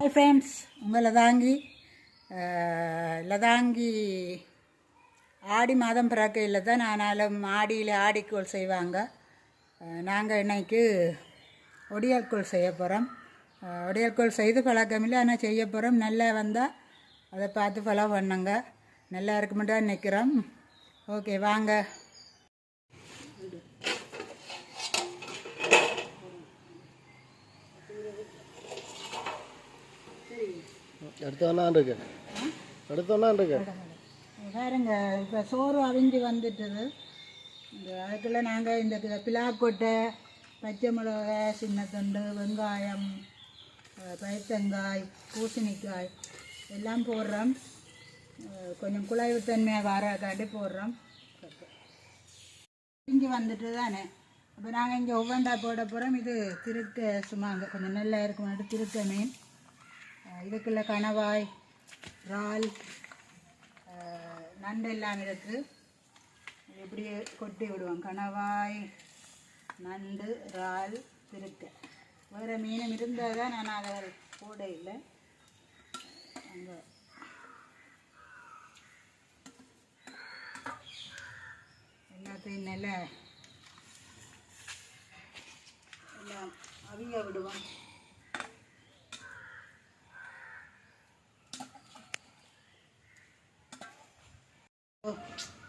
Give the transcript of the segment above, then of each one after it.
Hi friends உங்கள் லதாங்கி. லதாங்கி ஆடி மாதம் பிறக்கையில் தான் ஆனாலும் ஆடியில் ஆடிக்கோள் செய்வாங்க. நாங்கள் இன்னைக்கு ஒடியல்கோள் செய்ய போகிறோம் ஒடியல்கோள் செய்து பழக்கமில்லை ஆனால் செய்ய போகிறோம் நல்லா வந்தால் அதை பார்த்து ஃபாலோ பண்ணுங்க. நல்லா இருக்குமெண்டு நிற்கிறோம் ஓகே வாங்க. எடுத்தோன்னா இருக்கு எடுத்தோன்னா இருக்கு பாருங்க இப்போ சோறு அவிஞ்சு வந்துட்டுது. இந்த அதுக்குள்ளே நாங்கள் இந்த கு- பிலாக்கொட்டை பச்சை மிளகா சின்ன தொண்டு வெங்காயம் பயத்தங்காய் பூசணிக்காய் எல்லாம் போடுறோம். அஹ், கொஞ்சம் குழைவுத்தன்மையாக வரக்காண்டி போடுறோம். இங்கே வந்துட்டு தானே அப்போ நாங்கள் இங்கே ஒவ்வொன்றா போட போகிறோம் இது திருக்க சும்மாங்க கொஞ்சம் நல்லா இருக்கும் திருக்க மீன். இதுக்குள்ள கணவாய் இறால் நண்டு எல்லாம் இருக்குது இப்படியே கொட்டி விடுவோம். கணவாய் நண்டு இறால் திருக்க வேறு மீனும் இருந்தால் தான் நான் அதை போட இல்லை. அங்கே. எல்லாத்தையும் நல்ல எல்லாம் அவிய விடுவோம்.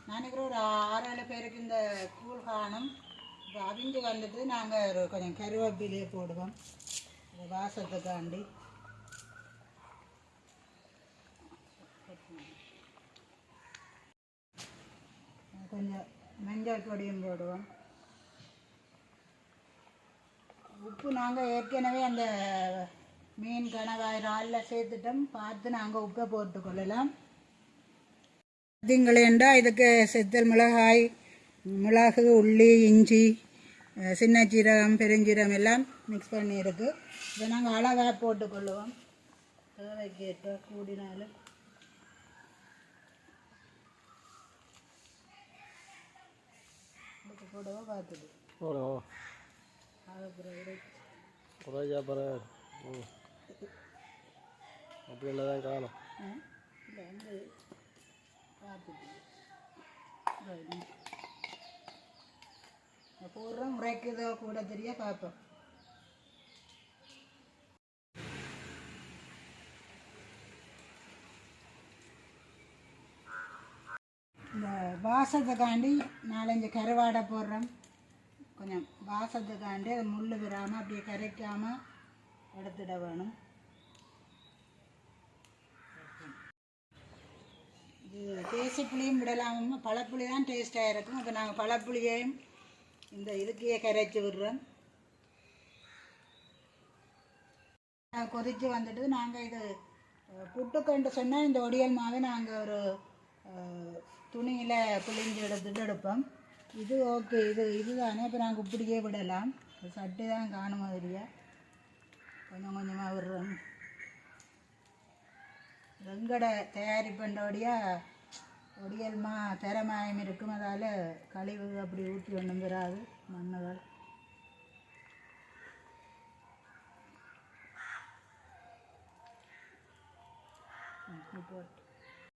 நினைக்கிற ஒரு ஆறு ஏழு பேருக்கு இந்த கூழ் காணும். இப்போ அவிஞ்சு வந்துட்டு நாங்கள் ஒரு கொஞ்சம் கருவேப்பிலையே போடுவோம். வாசத்துக்காண்டி கொஞ்சம் மஞ்சள் பொடியும் போடுவோம். உப்பு நாங்கள் ஏற்கனவே அந்த மீன் கணவாயிரம் இறாலில் சேர்த்துட்டோம். பார்த்து நாங்கள் உப்பை போட்டுக்கொள்ளலாம். பார்த்தீங்களேண்டா இதுக்கு செத்தல் மிளகாய் மிளகு உள்ளி இஞ்சி சின்ன சீரகம் பெருஞ்சீரகம் எல்லாம் மிக்ஸ் பண்ணியிருக்கு இதை நாங்கள் அழகாக போட்டுக்கொள்ளுவோம் தேவைக்கேற்ற கூடினாலும் போடவோ ம் அப்படி இல்லை தான் காணும் இல்லை வந்து பார்த்துட்டு போடுறோம் முறைக்குதோ கூட தெரிய பார்ப்போம். இந்த வாசத்துக்காண்டி நாலஞ்சு கருவாடை போடுறோம். கொஞ்சம் வாசத்துக்காண்டி அது முள் விடாமல் அப்படியே கரைக்காமல் எடுத்துட வேணும். தேசி புளியும் விடலாம் பழப்புளி தான் டேஸ்ட்டாக இருக்கும். அப்போ நாங்கள் பழப்புளியையும் இந்த இதுக்கையே கரைச்சி விடுறோம். அஹ் கொதிச்சு வந்துட்டு நாங்கள் இது அஹ், புட்டுக்கண்டு சொன்னால் இந்த ஒடியல் மாவை நாங்கள் ஒரு துணியில் பிழிஞ்சு எடுத்துட்டு எடுப்போம். இது ஓகே இது இதுதானே. இப்போ நாங்கள் இப்படியே விடலாம். சட்டு தான் காணும் மாதிரியா. கொஞ்சம் கொஞ்சமாக விடுறோம். வெங்கடை தயாரிப்பண்டோடைய ஒடியல்மா திறமாயம் இருக்கும். அதால் கழிவு அப்படி ஊற்றி ஒன்றும் பெறாது மண்ணுகள் போட்டு.